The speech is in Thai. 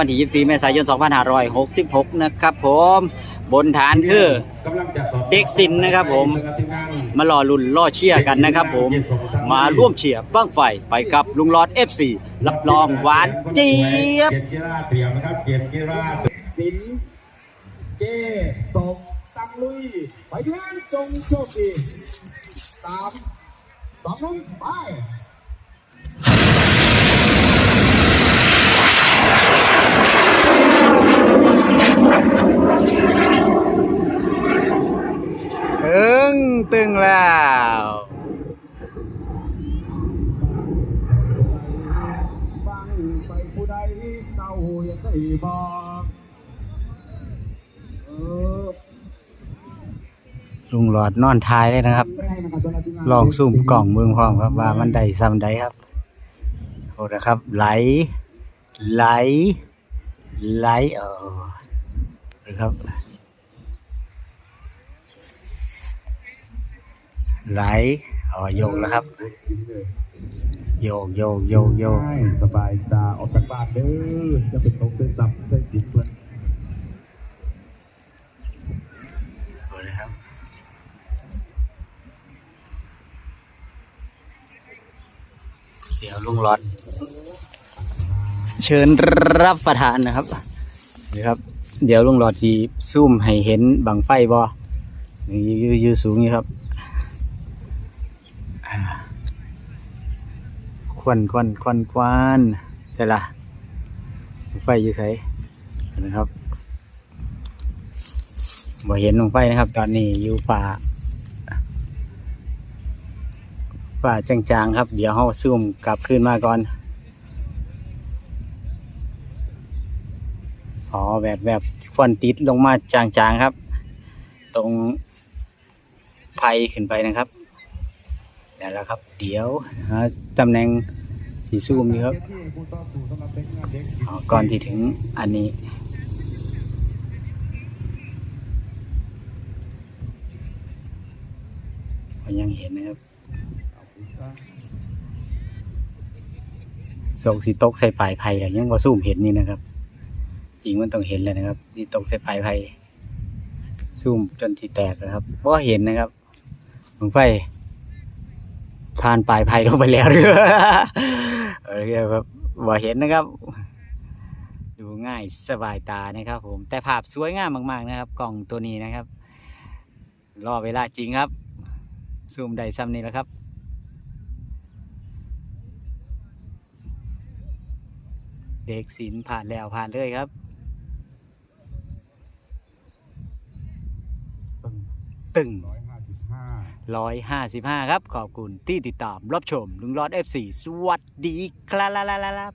วันที่ 24 เมษายน 2566 นะครับผมบนฐานคือเด็กสินนะครับผมมารอลุ่นรอเชียร์กันนะครับผมมาร่วมเชียร์บ้างไฟไปกับลุงหลอด FC รับรองหวานเจี๊ยบเกียรติกีฬาเตรียมนะครับเกียรติกีฬาสินเก้สงสังลุยไปที่นั่นจงโชคดีสามสองหนึ่งไป งตึงแล้ว ฟังไปผู้ใดเศร้าอย่าได้บอกลุงหลอดนอนทายเลยนะครับ ลองซูมกล่องเมืองพร้อมครับ ว่ามันได้ซ้ำใดครับโอ้นะครับ ไหล ไหล ไหลเออนะครับ ไหลอ๋อโยกแล้วครับ โยกโยกโยกโยกใช่สบายตาออกจากบ้านเด้อจะเป็นตกเป็นซับใส่ติดเพื่อนโอ้นะครับเดี๋ยวลุงหลอดเชิญรับประทานนะครับนี่ครับ เดี๋ยวลุงหลอดจีซูมให้เห็นบังไฟบอนี่อยู่อยู่สูงอยู่ครับอ่าค วันควันควันควันใช่ละไฟอยู่ไสนะครับบ่เห็นบังไฟนะครับ ตอนนี้อยู่ป่าป่าจางๆครับ เดี๋ยวเราซูมกลับขึ้นมาก่อนอ๋อแบบแบบควันติดลงมาจางๆครับ ตรงไฟขึ้นไปนะครับนี่นแล้วครับ เดี๋ยวตำแหน่ง สีซูมนี่ครับอ๋อก่อนที่ถึงอันนี้ก็ยังเห็นนะครับโศกสีตกใส่ปลายไผ่แล้วยังว่าซูมเห็นนี่นะครับ จริงมันต้องเห็นเลยนะครับที่ตกใส่ปลายไผ่ซูมจนที่แตกนะครับเพราะเห็นนะครับลงไปผ่านปลายไผ่ลงไปแล้วเรือเออครับว่าเห็นนะครับ ดูง่ายสบายตานะครับ ผมแต่ภาพสวยงามมากๆนะครับ กล่องตัวนี้นะครับ รอเวลาจริงครับ ซูมได้ซ้ำนี่แหละครับเด็กศิลผ่านแล้วผ่านเลยครับตึงร้อย ห้าสิบห้าร้อยห้าสิบห้าครับ ขอบคุณที่ติดตามรับชมลุงรอด FC สวัสดีครับ